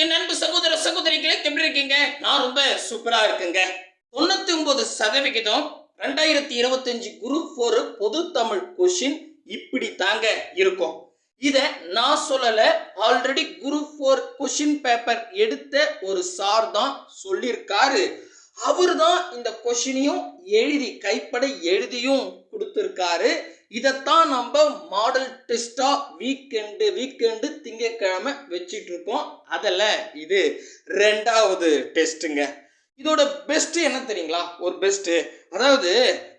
என் அன்பு சகோதர சகோதரிகளே எப்படி இருக்கீங்க? நான் ரொம்ப சூப்பரா இருக்குங்க. தொண்ணூத்தி ஒன்பது சதவிகிதம் ரெண்டாயிரத்தி இருபத்தஞ்சு குரூப் ஃபோர் பொது தமிழ் கொஷின் இப்படி தாங்க இருக்கும். இத நான் சொல்லல already group four question paper எடுத்த ஒரு சார் தான் சொல்லியிருக்காரு அவர் தான் இந்த கொஷினையும் எழுதி கைப்பட எழுதியும் கொடுத்துருக்காரு. இதைத்தான் நம்ம மாடல் டெஸ்டா வீக்கெண்டு வீக்கெண்டு திங்கக்கிழமை வச்சிட்டு இருக்கோம் அதில் இது ரெண்டாவது டெஸ்ட்டுங்க இதோட பெஸ்ட் என்ன தெரியுங்களா? ஒரு பெஸ்ட்டு அதாவது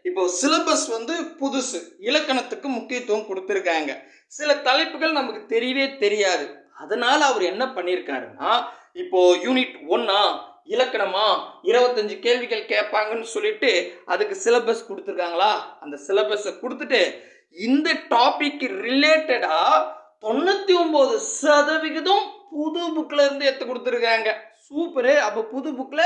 இப்போ சிலபஸ் வந்து புதுசு. இலக்கணத்துக்கு முக்கியத்துவம் கொடுத்துருக்காங்க. சில தலைப்புகள் நமக்கு தெரியவே தெரியாது. அதனால் அவர் என்ன பண்ணியிருக்காருன்னா இப்போ யூனிட் ஒன்னா இலக்கணமா? இருபத்தஞ்சு கேள்விகள் கேட்பாங்கன்னு சொல்லிட்டு அதுக்கு சிலபஸ் கொடுத்துருக்காங்களா? அந்த சிலபஸை கொடுத்துட்டு இந்த டாபிக் ரிலேட்டடா தொண்ணூத்தி ஒன்பது சதவிகிதம் புது புக்ல இருந்து எடுத்து கொடுத்துருக்காங்க. சூப்பரு அப்போ புது புக்ல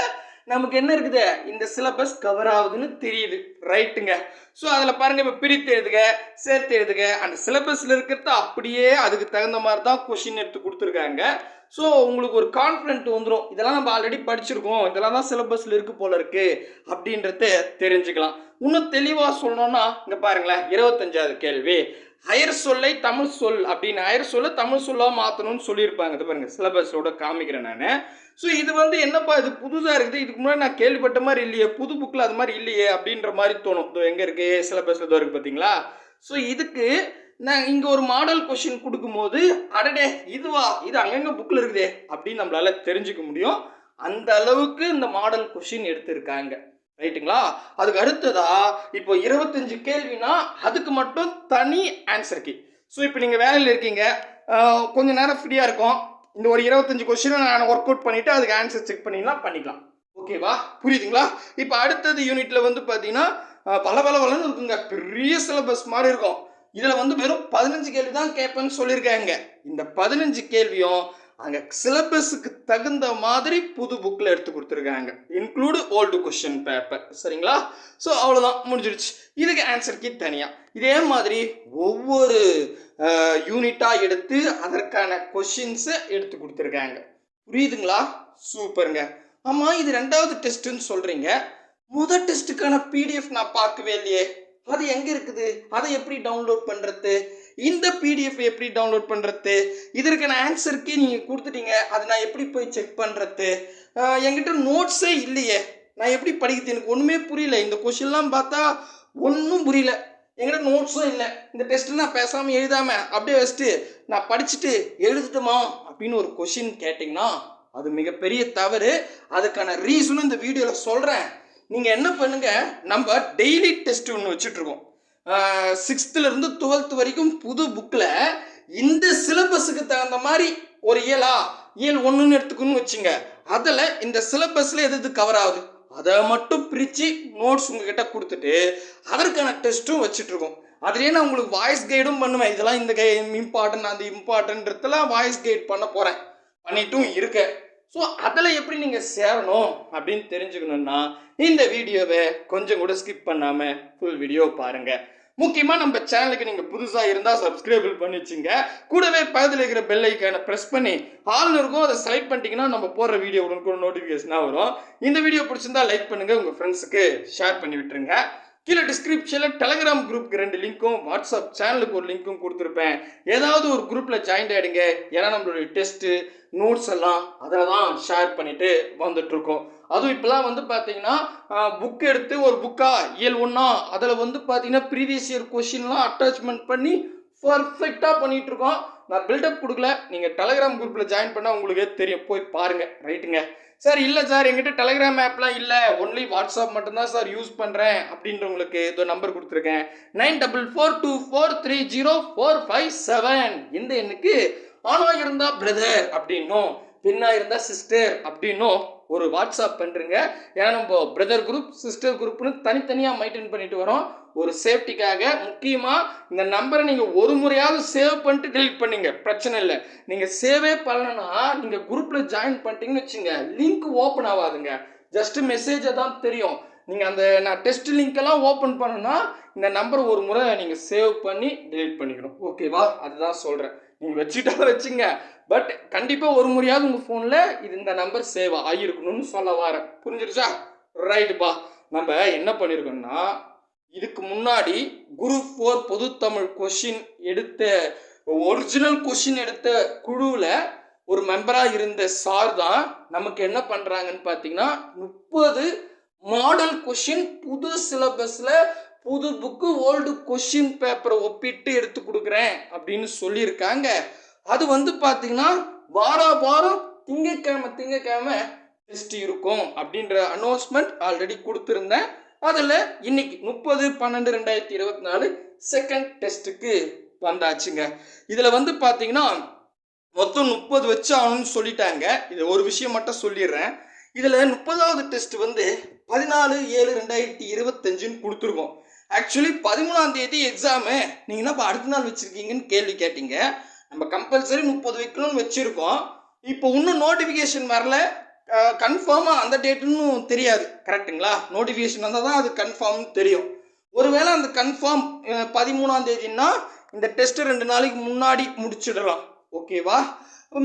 நமக்கு என்ன இருக்குது? இந்த சிலபஸ் கவர் ஆகுதுன்னு தெரியுது. ரைட்டுங்க ஸோ அதில் பாருங்க இப்போ பிரித்து எழுதுக சேர்த்து எழுதுக. அந்த சிலபஸில் இருக்கிறத அப்படியே அதுக்கு தகுந்த மாதிரி தான் கொஷின் எடுத்து கொடுத்துருக்காங்க. ஸோ உங்களுக்கு ஒரு கான்ஃபிடென்ட் வந்துடும் இதெல்லாம் நம்ம ஆல்ரெடி படிச்சிருக்கோம். இதெல்லாம் தான் சிலபஸில் இருக்கு போல இருக்கு அப்படின்றத தெரிஞ்சுக்கலாம். இன்னும் தெளிவாக சொல்லணும்னா இங்கே பாருங்களேன் இருபத்தஞ்சாவது கேள்வி. அயர் சொல்லை தமிழ் சொல் அப்படின்னு. அயர் சொல்ல தமிழ் சொல்லாக மாற்றணும்னு சொல்லியிருப்பாங்க. இது பாருங்க சிலபஸோட காமிக்கிறேன் நான். ஸோ இது வந்து என்னப்பா இது புதுசாக இருக்குது. இதுக்கு முன்னாடி நான் கேள்விப்பட்ட மாதிரி இல்லையே. புது புக்கில் அது மாதிரி இல்லையே அப்படின்ற மாதிரி தோணும். இதோ எங்கே இருக்கு? சிலபஸ் இதோ e, இருக்குது பார்த்தீங்களா? ஸோ இதுக்கு நான் இங்கே ஒரு மாடல் கொஷின் கொடுக்கும்போது அடடே இதுவா? இது அங்கங்கே புக்கில் இருக்குதே அப்படின்னு நம்மளால தெரிஞ்சுக்க முடியும். அந்த அளவுக்கு இந்த மாடல் கொஷின் எடுத்திருக்காங்க. ரைட்டுங்களா? அதுக்கு அடுத்ததா இப்போ இருபத்தஞ்சு கேள்வினா அதுக்கு மட்டும் தனி ஆன்சர் கி ஸோ இப்போ நீங்கள் வேலையில் இருக்கீங்க. கொஞ்சம் கொஞ்ச நேரம் ஃப்ரீயாக இருக்கும். இந்த ஒரு இருபத்தஞ்சு கொஸ்டினை நான் ஒர்க் அவுட் பண்ணிவிட்டு அதுக்கு ஆன்சர் செக் பண்ணிடலாம் பண்ணிக்கலாம். ஓகேவா புரியுதுங்களா? இப்போ அடுத்தது யூனிட்டில் வந்து பார்த்தீங்கன்னா பல பல பலன்னு இருக்குங்க. பெரிய சிலபஸ் மாதிரி இருக்கும். இதில் வந்து வெறும் பதினஞ்சு கேள்வி தான் கேட்பேன்னு சொல்லியிருக்காங்க. இந்த பதினஞ்சு கேள்வியும் அங்கே சிலபஸுக்கு தகுந்த மாதிரி புது புக்கில் எடுத்து கொடுத்துருக்காங்க. இன்க்ளூடு ஓல்டு கொஷின் பேப்பர் சரிங்களா? ஸோ அவ்வளோதான் முடிஞ்சிடுச்சு. இதுக்கு ஆன்சர் கீ தனியாக இதே மாதிரி ஒவ்வொரு யூனிட்டாக எடுத்து அதற்கான கொஷின்ஸை எடுத்து கொடுத்துருக்காங்க. புரியுதுங்களா? சூப்பருங்க. ஆமாம் இது ரெண்டாவது டெஸ்ட்டுன்னு சொல்கிறீங்க முதல் டெஸ்ட்டுக்கான பிடிஎஃப் நான் பார்க்கவே இல்லையே. அது எங்கே இருக்குது? அதை எப்படி டவுன்லோட் பண்ணுறது இந்த பிடிஎஃப் எப்படி டவுன்லோட் பண்ணுறது இதற்கான ஆன்சருக்கே நீங்கள் கொடுத்துட்டீங்க. அதை நான் எப்படி போய் செக் பண்ணுறது என்கிட்ட நோட்ஸே இல்லையே. நான் எப்படி படிக்கிறது? எனக்கு ஒன்றுமே புரியல. இந்த கொஷின்லாம் பார்த்தா ஒன்றும் புரியல. என்கிட்ட நோட்ஸும் இல்லை. இந்த டெஸ்ட்டு நான் பேசாமல் எழுதாமல் அப்படியே வச்சுட்டு நான் படிச்சுட்டு எழுதட்டுமா? அப்படின்னு ஒரு கொஷின் கேட்டிங்கன்னா அது மிகப்பெரிய தவறு. அதுக்கான ரீசனும் இந்த வீடியோவில் சொல்கிறேன் நீங்கள் என்ன பண்ணுங்கள் நம்ம டெய்லி டெஸ்ட் ஒன்று வச்சுட்ருக்கோம் சிக்ஸ்த்துலேருந்து டுவெல்த் வரைக்கும் புது புக்கில் இந்த சிலபஸுக்கு தகுந்த மாதிரி ஒரு இயலா இயல் ஒன்றுன்னு எடுத்துக்கணும்னு வச்சுங்க. அதில் இந்த சிலபஸில் எது எது கவர் ஆகுது? அதை மட்டும் பிரித்து நோட்ஸ் உங்ககிட்ட கொடுத்துட்டு அதற்கான டெஸ்ட்டும் வச்சுட்ருக்கோம் அதுலேயே நான் உங்களுக்கு வாய்ஸ் கைடும் பண்ணுவேன். இதெல்லாம் இந்த கை இம்பார்ட்டன்ட் அந்த இம்பார்ட்டன்றதெல்லாம் வாய்ஸ் கைட் பண்ண போகிறேன் பண்ணிட்டும் இருக்கேன். ஸோ அதில் எப்படி நீங்கள் சேரணும் அப்படின்னு தெரிஞ்சுக்கணுன்னா இந்த வீடியோவை கொஞ்சம் கூட ஸ்கிப் பண்ணாமல் ஃபுல் வீடியோ பாருங்கள் முக்கியமாக நம்ம சேனலுக்கு நீங்கள் புதுசாக இருந்தால் சப்ஸ்கிரைபிள் பண்ணி வச்சுங்க. கூடவே பக்கத்தில் இருக்கிற பெல் ஐக்கானை ப்ரெஸ் பண்ணி ஆள்னு இருக்கும் அதை செலக்ட் பண்ணிட்டீங்கன்னா நம்ம போடுற வீடியோ உடனுக்கு நோட்டிஃபிகேஷனாக வரும். இந்த வீடியோ பிடிச்சிருந்தா லைக் பண்ணுங்கள் உங்கள் ஃப்ரெண்ட்ஸுக்கு ஷேர் பண்ணி விட்டுருங்க. கீழே டிஸ்கிரிப்ஷனில் டெலகிராம் குரூப்புக்கு ரெண்டு லிங்க்கும் வாட்ஸ்அப் சேனலுக்கு ஒரு லிங்க்கும் கொடுத்துருப்பேன். ஏதாவது ஒரு குரூப்பில் ஜாயின் ஆகிடுங்க ஏன்னா நம்மளுடைய டெஸ்ட்டு நோட்ஸ் எல்லாம் அதில் தான் ஷேர் பண்ணிட்டு வந்துட்ருக்கோம் அதுவும் இப்போலாம் வந்து பார்த்தீங்கன்னா புக் எடுத்து ஒரு புக்கா இயல் ஒன்றா அதில் வந்து பார்த்தீங்கன்னா ப்ரீவியஸ் இயர் கொஷின்லாம் அட்டாச்மெண்ட் பண்ணி பர்ஃபெக்டாக பண்ணிகிட்ருக்கோம் இருக்கோம் நான் பில்டப் கொடுக்கல. நீங்கள் டெலகிராம் குரூப்பில் ஜாயின் பண்ணால் உங்களுக்கே தெரியும். போய் பாருங்கள் ரைட்டுங்க சார் இல்லை சார். எங்கிட்ட டெலகிராம் ஆப்லாம் இல்லை. ஒன்லி வாட்ஸ்அப் மட்டும்தான் சார் யூஸ் பண்ணுறேன் அப்படின்றவங்களுக்கு இதோ நம்பர் கொடுத்துருக்கேன். Nine double four two four three zero four five seven இந்த எண்ணுக்கு ஆனா இருந்தால் பிரதர் அப்படின்னும் பெண்ணா இருந்தால் சிஸ்டர் அப்படின்னும் ஒரு வாட்ஸ்அப் பண்ணுறங்க ஏன்னா நம்ம பிரதர் குரூப் சிஸ்டர் குரூப்னு தனித்தனியாக மெயின்டைன் பண்ணிட்டு வரோம். ஒரு சேஃப்டிக்காக முக்கியமாக இந்த நம்பரை நீங்கள் ஒரு முறையாவது சேவ் பண்ணிட்டு டெலிட் பண்ணிங்க. பிரச்சனை இல்லை. நீங்கள் சேவே பண்ணலன்னா நீங்கள் குரூப்பில் ஜாயின் பண்ணிட்டீங்கன்னு வச்சுங்க லிங்க் ஓப்பன் ஆகாதுங்க. ஜஸ்ட் மெசேஜை தான் தெரியும். நீங்கள் அந்த நான் டெஸ்ட் லிங்க்கெல்லாம் ஓப்பன் பண்ணணும்னா இந்த நம்பர் ஒரு முறை நீங்கள் சேவ் பண்ணி டெலிட் பண்ணிக்கணும். ஓகேவா அதுதான் சொல்கிறேன் நீங்கள் வச்சுட்டா வச்சுங்க. பட் கண்டிப்பாக ஒரு முறையாவது உங்கள் ஃபோனில் இது இந்த நம்பர் சேவ் ஆகியிருக்கணும்னு சொல்ல வரேன். புரிஞ்சிருச்சா? ரைட்டுப்பா நம்ம என்ன பண்ணியிருக்கோம்னா இதுக்கு முன்னாடி குரூப் ஃபோர் பொதுத்தமிழ் கொஷின் எடுத்த ஒரிஜினல் கொஷின் எடுத்த குழுவில் ஒரு மெம்பராக இருந்த சார் தான் நமக்கு என்ன பண்ணுறாங்கன்னு பார்த்தீங்கன்னா முப்பது மாடல் கொஷின் புது சிலபஸில் புது புக்கு ஓல்டு கொஷின் பேப்பரை ஒப்பிட்டு எடுத்து கொடுக்குறேன் அப்படின்னு சொல்லியிருக்காங்க. அது வந்து பார்த்தீங்கன்னா வார வாரம் திங்கக்கிழமை திங்கக்கிழமை டெஸ்ட் இருக்கும் அப்படின்ற அனௌன்ஸ்மெண்ட் ஆல்ரெடி கொடுத்துருந்தேன். அதில் இன்னைக்கு முப்பது பன்னெண்டு ரெண்டாயிரத்தி இருபத்தி நாலு செகண்ட் டெஸ்ட்டுக்கு வந்தாச்சுங்க. இதில் வந்து பார்த்தீங்கன்னா மொத்தம் முப்பது வச்சு ஆகணும்னு சொல்லிட்டாங்க. இது ஒரு விஷயம் மட்டும் சொல்லிடுறேன். இதில் முப்பதாவது டெஸ்ட் வந்து பதினாலு ஏழு ரெண்டாயிரத்தி இருபத்தஞ்சுன்னு கொடுத்துருக்கோம். ஆக்சுவலி பதிமூணாம் தேதி எக்ஸாமு நீங்கள் என்ன இப்போ அடுத்த நாள் வச்சுருக்கீங்கன்னு கேள்வி கேட்டீங்க. நம்ம கம்பல்சரி முப்பது வைக்கணும்னு வச்சுருக்கோம். இப்போ இன்னும் நோட்டிஃபிகேஷன் வரல. கன்ஃபார்மாக அந்த டேட்டுன்னு தெரியாது. கரெக்ட்டுங்களா நோட்டிஃபிகேஷன் வந்தால் தான் அது கன்ஃபார்ம்னு தெரியும். ஒருவேளை அந்த கன்ஃபார்ம் பதிமூணாம் தேதின்னா இந்த டெஸ்ட்டு ரெண்டு நாளைக்கு முன்னாடி முடிச்சிடலாம். ஓகேவா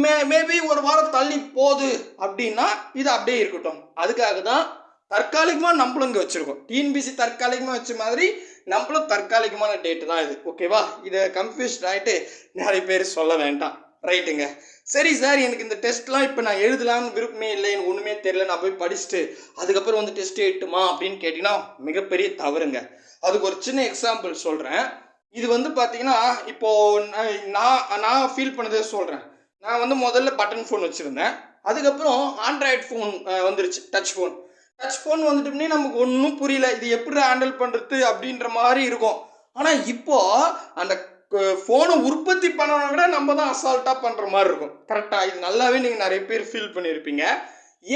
மே மேபி ஒரு வாரம் தள்ளி போகுது அப்படின்னா இது அப்படியே இருக்கட்டும். அதுக்காக தான் தற்காலிகமாக நம்மளும் இங்கே வச்சுருக்கோம். டிஎன்பிசி தற்காலிகமாக வச்ச மாதிரி நம்மளும் தற்காலிகமான டேட்டு தான் இது ஓகேவா இதை கன்ஃபியூஸ்ட் ஆகிட்டு நிறைய பேர் சொல்ல வேண்டாம். ரைட்டுங்க சரி சார் எனக்கு இந்த டெஸ்ட்லாம் இப்போ நான் எழுதலாம்னு விருப்பமே இல்லை எனக்கு ஒன்றுமே தெரியல நான் போய் படிச்சுட்டு அதுக்கப்புறம் வந்து டெஸ்ட் எழுட்டுமா அப்படின்னு கேட்டிங்கன்னா மிகப்பெரிய தவறுங்க. அதுக்கு ஒரு சின்ன எக்ஸாம்பிள் சொல்கிறேன் இது வந்து பார்த்தீங்கன்னா இப்போது நான் நான் ஃபீல் பண்ணதே சொல்கிறேன் நான் வந்து முதல்ல பட்டன் ஃபோன் வச்சுருந்தேன். அதுக்கப்புறம் ஆண்ட்ராய்டு ஃபோன் வந்துருச்சு டச் ஃபோன் டச் ஃபோன் வந்துட்டோம்னே நமக்கு ஒன்றும் புரியல. இது எப்படி ஹேண்டில் பண்ணுறது அப்படின்ற மாதிரி இருக்கும். ஆனால் இப்போ அந்த ஃபோனை உற்பத்தி பண்ணவனை விட நம்ம தான் அசால்ட்டாக பண்ணுற மாதிரி இருக்கும். கரெக்டாக இது நல்லாவே நீங்கள் நிறைய பேர் ஃபீல் பண்ணியிருப்பீங்க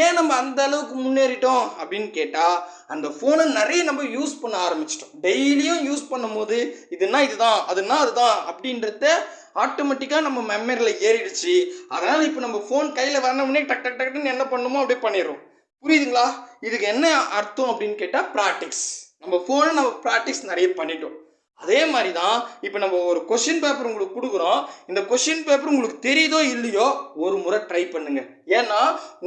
ஏன் நம்ம அந்த அளவுக்கு முன்னேறிட்டோம் அப்படின்னு கேட்டால் அந்த ஃபோனை நிறைய நம்ம யூஸ் பண்ண ஆரம்பிச்சிட்டோம். டெய்லியும் யூஸ் பண்ணும்போது இதுனா இதுதான் அதுனா அதுதான் அப்படின்றத ஆட்டோமேட்டிக்காக நம்ம மெமரியில் ஏறிடுச்சு. அதனால் இப்போ நம்ம ஃபோன் கையில் வரணும்னே டக் டக் டக்குன்னு என்ன பண்ணுமோ அப்படியே பண்ணிடுறோம். புரியுதுங்களா? இதுக்கு என்ன அர்த்தம் அப்படின்னு கேட்டால் ப்ராக்டிக்ஸ் நம்ம ஃபோனை நம்ம ப்ராக்டிஸ் நிறைய பண்ணிட்டோம். அதே மாதிரி தான் இப்போ நம்ம ஒரு கொஷின் பேப்பர் உங்களுக்கு கொடுக்குறோம். இந்த கொஷின் பேப்பர் உங்களுக்கு தெரியுதோ இல்லையோ ஒரு முறை ட்ரை பண்ணுங்க. ஏன்னா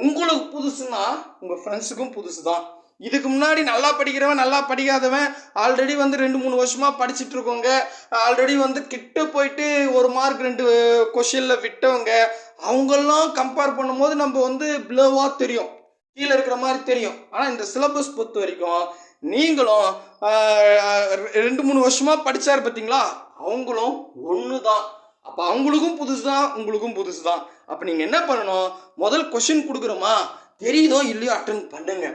உங்களுக்கு புதுசுன்னா உங்கள் ஃப்ரெண்ட்ஸுக்கும் புதுசு தான் இதுக்கு முன்னாடி நல்லா படிக்கிறவன் நல்லா படிக்காதவன் ஆல்ரெடி வந்து ரெண்டு மூணு வருஷமாக படிச்சுட்டு இருக்கவங்க ஆல்ரெடி வந்து கிட்ட போயிட்டு ஒரு மார்க் ரெண்டு கொஷினில் விட்டவங்க அவங்கெல்லாம் கம்பேர் பண்ணும்போது நம்ம வந்து ப்ளோவாக தெரியும். கீழே இருக்கிற மாதிரி தெரியும். ஆனால் இந்த சிலபஸ் பொறுத்த வரைக்கும் நீங்களும் ரெண்டு மூணு வருஷமாக படித்தார் பார்த்தீங்களா அவங்களும் ஒன்று தான் அப்போ அவங்களுக்கும் புதுசு தான் உங்களுக்கும் புதுசு தான் அப்போ நீங்கள் என்ன பண்ணணும்? முதல் கொஷின் கொடுக்குறோமா தெரியுதோ இல்லையோ அட்டன் பண்ணுங்க.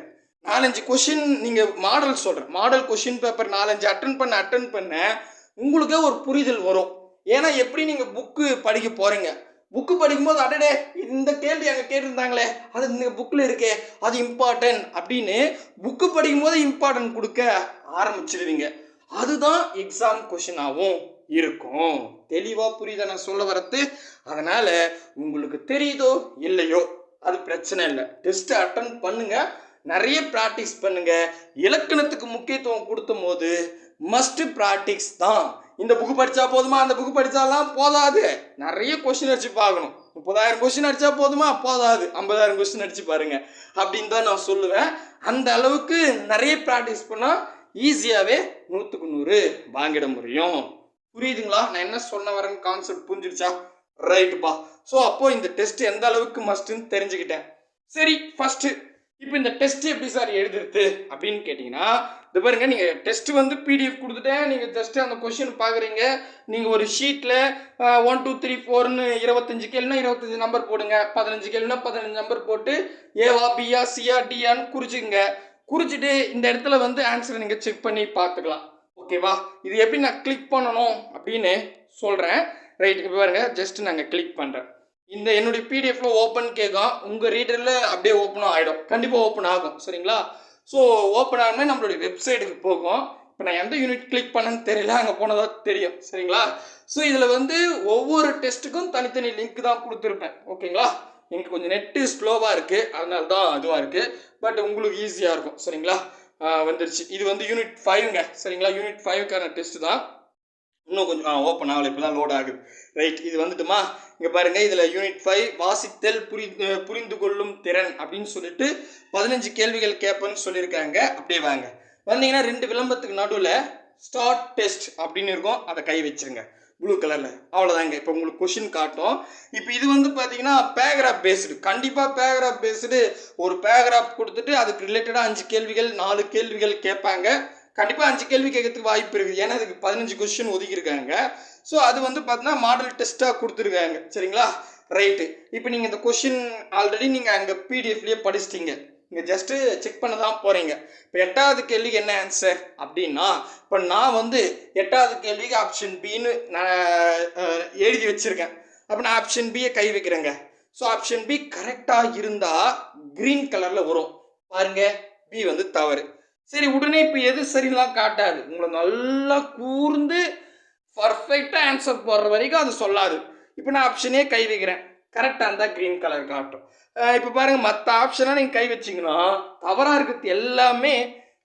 நாலஞ்சு கொஷின் நீங்கள் மாடல் சொல்கிறேன் மாடல் கொஷின் பேப்பர் நாலஞ்சு அட்டன் பண்ண அட்டன் பண்ண உங்களுக்கே ஒரு புரிதல் வரும். ஏன்னா எப்படி நீங்கள் புக்கு படிக்க போகிறீங்க புக்கு படிக்கும்போது அடடே இந்த கேள்வி அங்கே கேட்டிருந்தாங்களே அது இந்த புக்கில் இருக்கே அது இம்பார்ட்டன்ட் அப்படின்னு புக்கு படிக்கும்போது இம்பார்ட்டன்ட் கொடுக்க ஆரம்பிச்சிடுவீங்க அதுதான் எக்ஸாம் கொஷினாகவும் இருக்கும். தெளிவாக புரியுதா நான் சொல்ல வரது? அதனால் உங்களுக்கு தெரியுதோ இல்லையோ அது பிரச்சனை இல்லை. டெஸ்ட்டு அட்டன் பண்ணுங்கள் நிறைய ப்ராக்டிஸ் பண்ணுங்க. இலக்கணத்துக்கு முக்கியத்துவம் கொடுத்தும் போது மஸ்ட் ப்ராக்டிஸ் தான். இந்த புக்கு படித்தா போதுமா? அந்த புக்கு படித்தாலாம் போதாது. நிறைய கொஷின் அடிச்சு பார்க்கணும். முப்பதாயிரம் கொஸ்டின் அடித்தா போதுமா? போதாது. ஐம்பதாயிரம் கொஸ்டின் அடிச்சு பாருங்க. அப்படின்னு தான் நான் சொல்லுவேன். அந்த அளவுக்கு நிறைய ப்ராக்டிஸ் பண்ணால் ஈஸியாகவே நூற்றுக்கு நூறு வாங்கிட முடியும். புரியுதுங்களா? நான் என்ன சொன்ன வரேன்னு கான்செப்ட் புரிஞ்சிருச்சா? ரைட்டுப்பா ஸோ அப்போது இந்த டெஸ்ட் எந்த அளவுக்கு மஸ்ட்டுன்னு தெரிஞ்சுக்கிட்டேன். சரி ஃபஸ்ட்டு இப்போ இந்த டெஸ்ட் எப்படி சார் எழுதுறது அப்படின்னு கேட்டிங்கன்னா இது பாருங்க நீங்கள் டெஸ்ட் வந்து பிடிஎஃப் கொடுத்துட்டேன். நீங்கள் ஜஸ்ட்டு அந்த கொஷின் பார்க்குறீங்க நீங்கள் ஒரு ஷீட்டில் ஒன் டூ த்ரீ ஃபோர்னு இருபத்தஞ்சு கேள்வினா இருபத்தஞ்சு நம்பர் போடுங்க. பதினஞ்சு கேள்வினா பதினஞ்சு நம்பர் போட்டு ஏவா பிஆ சிஆ டிஆன்னு குறிச்சிங்க குறிச்சிட்டு இந்த இடத்துல வந்து ஆன்சரை நீங்கள் செக் பண்ணி பார்த்துக்கலாம் ஓகேவா இது எப்படி நான் கிளிக் பண்ணணும் அப்படின்னு சொல்கிறேன் ரைட் இப்போ பாருங்க ஜஸ்ட் நாங்கள் கிளிக் பண்ணுறேன் இந்த என்னுடைய பிடிஎஃப்ல ஓப்பன் கேட்கும். உங்கள் ரீடரில் அப்படியே ஓப்பனும் ஆகிடும் கண்டிப்பாக ஓப்பன் ஆகும். சரிங்களா? ஸோ ஓப்பன் ஆகுமே நம்மளுடைய வெப்சைட்டுக்கு போகும். இப்போ நான் எந்த யூனிட் கிளிக் பண்ணேன்னு தெரியல. அங்கே போனதா தெரியும். சரிங்களா? ஸோ இதில் வந்து ஒவ்வொரு டெஸ்ட்டுக்கும் தனித்தனி லிங்க் தான் கொடுத்துருப்பேன். ஓகேங்களா? எனக்கு கொஞ்சம் நெட்டு ஸ்லோவாக இருக்குது அதனால தான் அதுவாக இருக்குது பட் உங்களுக்கு ஈஸியாக இருக்கும். சரிங்களா? வந்துருச்சு. இது வந்து யூனிட் ஃபைவ்ங்க சரிங்களா? யூனிட் ஃபைவ்க்கான டெஸ்ட்டு தான். இன்னும் கொஞ்சம் ஆ ஓப்பன் ஆகலை இப்போ தான் லோட் ஆகுது. ரைட் இது வந்துட்டுமா? இங்கே பாருங்கள் இதில் யூனிட் ஃபைவ் வாசித்தல் புரி புரிந்து கொள்ளும் திறன் அப்படின்னு சொல்லிட்டு பதினஞ்சு கேள்விகள் கேட்பேன்னு சொல்லியிருக்காங்க. அப்படியே வாங்க. வந்தீங்கன்னா ரெண்டு விளம்பரத்துக்கு நடுவில் ஸ்டார்ட் டெஸ்ட் அப்படின்னு இருக்கும். அதை கை வச்சிருங்க. ப்ளூ கலரில் அவ்வளோதாங்க இப்போ உங்களுக்கு கொஷின் காட்டும். இப்போ இது வந்து பார்த்தீங்கன்னா பேராகிராஃப் பேஸ்டு கண்டிப்பாக பேராகிராஃப் பேஸ்டு ஒரு பேராகிராஃப் கொடுத்துட்டு அதுக்கு ரிலேட்டடாக அஞ்சு கேள்விகள் நாலு கேள்விகள் கேட்பாங்க. கண்டிப்பாக அஞ்சு கேள்வி கேட்கறதுக்கு வாய்ப்பு இருக்குது. ஏன்னா அதுக்கு பதினஞ்சு கொஸ்டின் ஒதுக்கியிருக்காங்க. ஸோ அது வந்து பார்த்தீங்கன்னா மாடல் டெஸ்ட்டாக கொடுத்துருக்காங்க. சரிங்களா? ரைட்டு இப்போ நீங்கள் இந்த கொஷின் ஆல்ரெடி நீங்கள் அங்கே பிடிஎஃப்லேயே படிச்சிட்டிங்க. நீங்கள் ஜஸ்ட்டு செக் பண்ண தான் போகிறீங்க இப்போ எட்டாவது கேள்விக்கு என்ன ஆன்சர் அப்படின்னா இப்போ நான் வந்து எட்டாவது கேள்விக்கு ஆப்ஷன் பின்னு நான் எழுதி வச்சுருக்கேன். அப்போ நான் ஆப்ஷன் பியை கை வைக்கிறேங்க. ஸோ ஆப்ஷன் பி கரெக்டாக இருந்தால் க்ரீன் கலரில் வரும். பாருங்கள் பி வந்து தவறு. சரி உடனே இப்போ எது சரிலாம் காட்டாது. உங்களை நல்லா கூர்ந்து பர்ஃபெக்டாக ஆன்சர் போடுற வரைக்கும் அது சொல்லாது. இப்போ நான் ஆப்ஷனே கை வைக்கிறேன். கரெக்டாக இருந்தால் க்ரீன் கலர் காட்டும். இப்போ பாருங்கள் மற்ற ஆப்ஷனாக நீங்கள் கை வச்சிங்கன்னா தவறாக இருக்கிறது எல்லாமே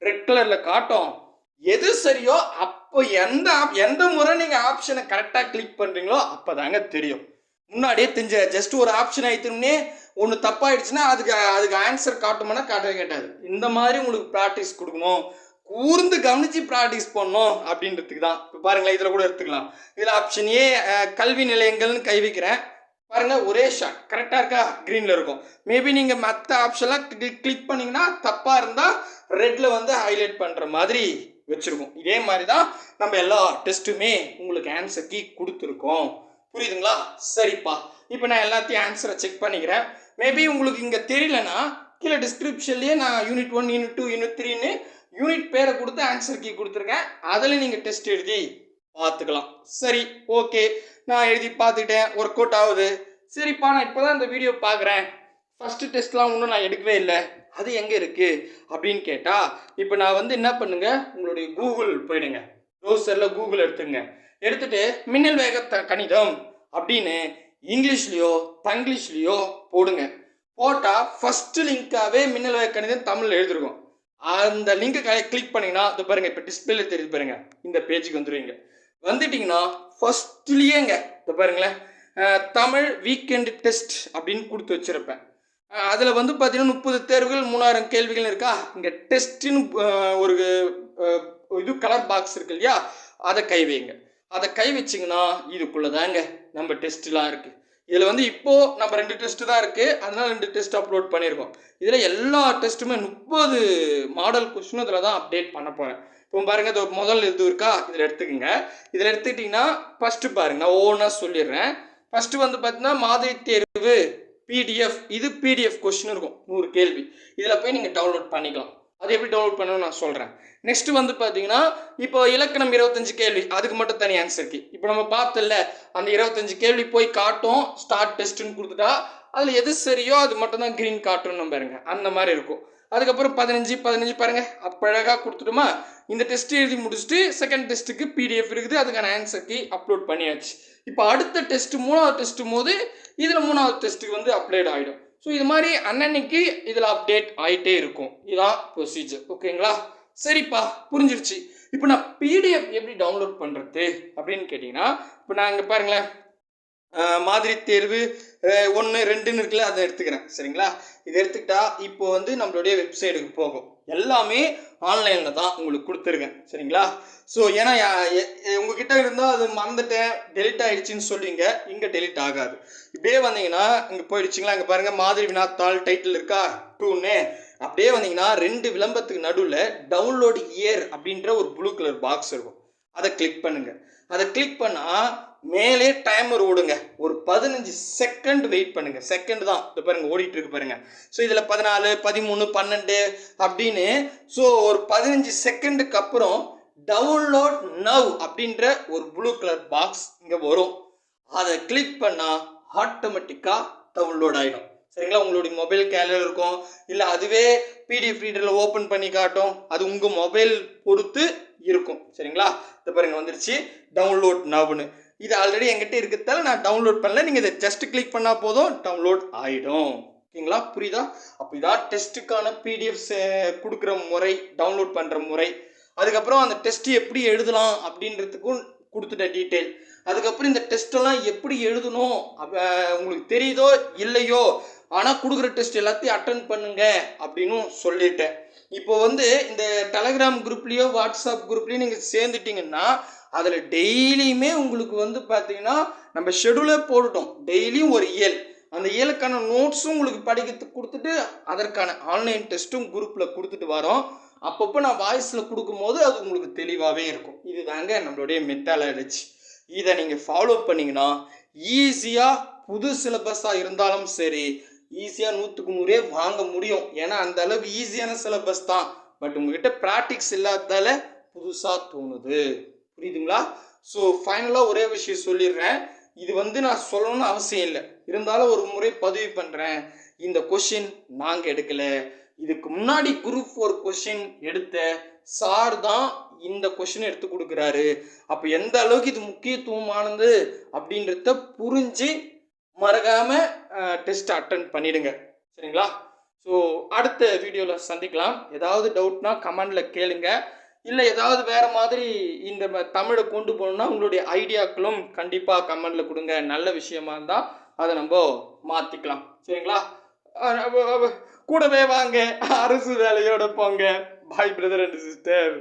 ரெட் கலரில் காட்டும். எது சரியோ அப்போ எந்த எந்த முறை நீங்கள் ஆப்ஷனை கரெக்டாக கிளிக் பண்ணுறீங்களோ அப்போ தாங்க தெரியும். முன்னாடியே தெரிஞ்ச ஜஸ்ட் ஒரு ஆப்ஷன் ஆயிடுத்துனே ஒன்று தப்பாயிடுச்சுன்னா அதுக்கு அதுக்கு ஆன்சர் காட்டுமானா காட்டவே கேட்டாது இந்த மாதிரி உங்களுக்கு ப்ராக்டிஸ் கொடுக்கணும். கூர்ந்து கவனித்து ப்ராக்டிஸ் பண்ணோம் அப்படின்றதுக்கு தான். இப்போ பாருங்களேன் இதில் கூட எடுத்துக்கலாம். இதில் ஆப்ஷன் ஏ கல்வி நிலையங்கள்னு கை வைக்கிறேன். பாருங்கள் ஒரே ஷாட் கரெக்டாக இருக்கா? க்ரீனில் இருக்கும். மேபி நீங்கள் மற்ற ஆப்ஷன்லாம் கிளிக் பண்ணிங்கன்னா தப்பாக இருந்தால் ரெட்டில் வந்து ஹைலைட் பண்ணுற மாதிரி வச்சுருக்கோம். இதே மாதிரி தான் நம்ம எல்லா டெஸ்ட்டுமே உங்களுக்கு ஆன்சர் கீ கொடுத்துருக்கோம். புரியுதுங்களா? சரிப்பா. இப்போ நான் எல்லாத்தையும் ஆன்சரை செக் பண்ணிக்கிறேன். மேபி உங்களுக்கு இங்கே தெரியலனா கீழே டிஸ்கிரிப்ஷன்லேயே நான் unit one unit two unit த்ரீன்னு யூனிட் பேரை கொடுத்து ஆன்சர் கீ கொடுத்துருக்கேன். அதில் நீங்கள் டெஸ்ட் எழுதி பார்த்துக்கலாம். சரி ஓகே நான் எழுதி பார்த்துக்கிட்டேன். ஒர்க் அவுட் ஆகுது. சரிப்பா நான் இப்போ தான் இந்த வீடியோ பார்க்குறேன் ஃபஸ்ட்டு டெஸ்ட்லாம் இன்னும் நான் எடுக்கவே இல்லை. அது எங்கே இருக்குது அப்படின்னு கேட்டால் இப்போ நான் வந்து என்ன பண்ணுங்கள் உங்களுடைய கூகுள் போயிடுங்க. ப்ரௌசரில் கூகுள் எடுத்துங்க எடுத்துட்டு மின்னல் வேக த கணிதம் அப்படின்னு இங்கிலீஷ்லேயோ தங்கிலீஷ்லேயோ போடுங்க. போட்டால் ஃபஸ்ட்டு லிங்க்காகவே மின்னல் வேக கணிதம் தமிழில் எழுதிருக்கும். அந்த லிங்கை கிளிக் பண்ணிங்கன்னா அது பாருங்க இப்போ டிஸ்பிளே தெரியுது பாருங்க. இந்த பேஜுக்கு வந்துடுவீங்க வந்துட்டிங்கன்னா ஃபஸ்ட்லேயேங்க இது பாருங்களேன். தமிழ் வீக்கெண்டு டெஸ்ட் அப்படின்னு கொடுத்து வச்சிருப்பேன். அதில் வந்து பார்த்தீங்கன்னா முப்பது தேர்வுகள் மூணாயிரம் கேள்விகள் இருக்கா? இங்கே டெஸ்ட்டுன்னு ஒரு இது கலர் பாக்ஸ் இருக்கு இல்லையா? அதை கை வைங்க. அதை கை வச்சிங்கன்னா இதுக்குள்ளே தாங்க நம்ம டெஸ்ட்லாம் இருக்குது இதில் வந்து இப்போது நம்ம ரெண்டு டெஸ்ட்டு தான் இருக்குது அதனால் ரெண்டு டெஸ்ட் அப்லோட் பண்ணியிருக்கோம் இதில் எல்லா டெஸ்ட்டுமே முப்பது மாடல் கொஸ்டினும் இதில் தான் அப்டேட் பண்ண போகிறேன் இப்போ பாருங்கள் இது முதல் இது இருக்கா? இதில் எடுத்துக்கோங்க. இதில் எடுத்துக்கிட்டிங்கன்னா ஃபஸ்ட்டு பாருங்க நான் ஓனாக சொல்லிடுறேன். ஃபஸ்ட்டு வந்து பார்த்தீங்கன்னா மாதிரி தேர்வு பிடிஎஃப் இது பிடிஎஃப் கொஸ்டின் இருக்கும். நூறு கேள்வி. இதில் போய் நீங்கள் டவுன்லோட் பண்ணிக்கலாம். அது எப்படி டவுன்லோட் பண்ணணும்னு நான் சொல்கிறேன் நெக்ஸ்ட் வந்து பார்த்தீங்கன்னா இப்போ இலக்கணம் இருபத்தஞ்சு கேள்வி அதுக்கு மட்டும் தனி ஆன்சர் கி. இப்போ நம்ம பார்த்தல அந்த இருபத்தஞ்சு கேள்வி போய் காட்டும் ஸ்டார்ட் டெஸ்ட்டுன்னு கொடுத்துட்டா அதில் எது சரியோ அது மட்டும் தான் க்ரீன் காட்டணும் பாருங்க. அந்த மாதிரி இருக்கும். அதுக்கப்புறம் பதினஞ்சு பதினஞ்சு பாருங்க அப்பழகாக கொடுத்துட்டுமா? இந்த டெஸ்ட் எழுதி முடிச்சுட்டு செகண்ட் டெஸ்ட்டுக்கு பிடிஎஃப் இருக்குது அதுக்கான ஆன்சர் கீ அப்லோட் பண்ணியாச்சு. இப்போ அடுத்த டெஸ்ட் மூணாவது டெஸ்ட் போது இதில் மூணாவது டெஸ்ட்டுக்கு வந்து அப்டேட் ஆகிடும் ஸோ இது மாதிரி அன்னன்னைக்கு இதில் அப்டேட் ஆகிட்டே இருக்கும். இதான் ப்ரொசீஜர் ஓகேங்களா சரிப்பா புரிஞ்சிருச்சு. இப்போ நான் பிடிஎஃப் எப்படி டவுன்லோட் பண்ணுறது அப்படின்னு கேட்டிங்கன்னா இப்போ நான் இங்கே பாருங்களேன். மாதிரி தேர்வு ஒன்று ரெண்டுன்னு இருக்குல்ல அதை எடுத்துக்கிறேன். சரிங்களா? இதை எடுத்துக்கிட்டா இப்போ வந்து நம்மளுடைய வெப்சைட்டுக்கு போகும். எல்லாமே ஆன்லைனில் தான் உங்களுக்கு கொடுத்துருக்கேன். சரிங்களா? ஸோ ஏன்னா உங்ககிட்ட இருந்தால் அது மறந்துட்டேன். டெலிட் ஆகிடுச்சின்னு சொல்லுவீங்க இங்கே டெலிட் ஆகாது. இப்படியே வந்தீங்கன்னா இங்கே போயிடுச்சிங்களா? இங்கே பாருங்கள் மாதிரி வினாத்தாள் டைட்டில் இருக்கா? டூன்னு. அப்படியே வந்தீங்கன்னா ரெண்டு விளம்பரத்துக்கு நடுவில் டவுன்லோடு இயர் அப்படின்ற ஒரு ப்ளூ கலர் பாக்ஸ் இருக்கும். அதை கிளிக் பண்ணுங்கள் அதை கிளிக் பண்ணால் மேலே டைமர் ஓடுங்க. ஒரு பதினஞ்சு செகண்ட் வெயிட் பண்ணுங்க. செகண்ட் தான். இப்போ பாருங்க ஓடிட்டு இருக்கு பாருங்க. ஸோ இதில் பதினாலு பதிமூணு பன்னெண்டு அப்படின்னு ஸோ ஒரு பதினஞ்சு செகண்டுக்கு அப்புறம் டவுன்லோட் நவ் அப்படின்ற ஒரு ப்ளூ கலர் பாக்ஸ் இங்கே வரும். அதை கிளிக் பண்ணால் ஆட்டோமேட்டிக்காக டவுன்லோட் ஆகிடும் சரிங்களா? உங்களுடைய மொபைல் கேலர் இருக்கும். இல்லை அதுவே பிடிஎஃப் ரீடரில் ஓப்பன் பண்ணி காட்டும். அது உங்கள் மொபைல் பொறுத்து இருக்கும். சரிங்களா? இது பாருங்க வந்துருச்சு. டவுன்லோட் நவ்னு இது ஆல்ரெடி என்கிட்ட இருக்கிறதால நான் டவுன்லோட் பண்ணல. நீங்கள் இதை ஜஸ்ட் கிளிக் பண்ணால் போதும் டவுன்லோட் ஆகிடும் ஓகேங்களா? புரியுதா? அப்போ இதான் டெஸ்ட்டுக்கான பிடிஎஃப்ஸ் கொடுக்குற முறை டவுன்லோட் பண்ணுற முறை. அதுக்கப்புறம் அந்த டெஸ்ட் எப்படி எழுதலாம் அப்படின்றதுக்கும் கொடுத்துட்டேன் டீட்டெயில் அதுக்கப்புறம் இந்த டெஸ்ட்டெல்லாம் எப்படி எழுதணும்? உங்களுக்கு தெரியுதோ இல்லையோ? ஆனால் கொடுக்குற டெஸ்ட் எல்லாத்தையும் அட்டன் பண்ணுங்க அப்படின்னு சொல்லிட்டேன். இப்போ வந்து இந்த டெலகிராம் குரூப்லேயோ வாட்ஸ்அப் குரூப்லேயோ நீங்கள் சேர்ந்துட்டிங்கன்னா அதில் டெய்லியுமே உங்களுக்கு வந்து பார்த்தீங்கன்னா நம்ம ஷெடியூலே போட்டுட்டோம். டெய்லியும் ஒரு இயல். அந்த இயலுக்கான நோட்ஸும் உங்களுக்கு படிக்கிறதுக்கு கொடுத்துட்டு அதற்கான ஆன்லைன் டெஸ்ட்டும் குரூப்பில் கொடுத்துட்டு வரோம். அப்பப்போ நான் வாய்ஸில் கொடுக்கும்போது அது உங்களுக்கு தெளிவாகவே இருக்கும். இதுதாங்க நம்மளுடைய மெட்டாலஜி இதை நீங்கள் ஃபாலோ பண்ணிங்கன்னா ஈஸியாக புது சிலபஸாக இருந்தாலும் சரி ஈஸியாக நூற்றுக்கு நூறே வாங்க முடியும். ஏன்னா அந்த அளவுக்கு ஈஸியான சிலபஸ் தான். பட் உங்ககிட்ட ப்ராக்டிக்ஸ் இல்லாததால புதுசாக தோணுது. புரியுதுங்களா? ஸோ ஃபைனலாக ஒரே விஷயம் சொல்லிடுறேன். இது வந்து நான் சொல்லணும்னு அவசியம் இல்லை. இருந்தாலும் ஒரு முறை பதிவு பண்ணுறேன் இந்த கொஷின் நாங்கள் எடுக்கலை. இதுக்கு முன்னாடி குரூப் ஃபோர் கொஷின் எடுத்த சார் தான் இந்த கொஷின் எடுத்து கொடுக்குறாரு. அப்போ எந்த அளவுக்கு இது முக்கியத்துவமானது அப்படின்றத புரிஞ்சு மறக்காமல் டெஸ்ட் அட்டன் பண்ணிடுங்க. சரிங்களா? ஸோ அடுத்த வீடியோவில் சந்திக்கலாம். ஏதாவது டவுட்னா கமெண்டில் கேளுங்கள் இல்லை ஏதாவது வேறு மாதிரி இந்த தமிழை கொண்டு போகணுன்னா உங்களுடைய ஐடியாக்களும் கண்டிப்பாக கமெண்டில் கொடுங்க. நல்ல விஷயமா இருந்தால் அதை நம்ம மாற்றிக்கலாம் சரிங்களா? கூடவே வாங்க. அரசு வேலையோட போங்க. பாய் பிரதர் அண்ட் சிஸ்டர்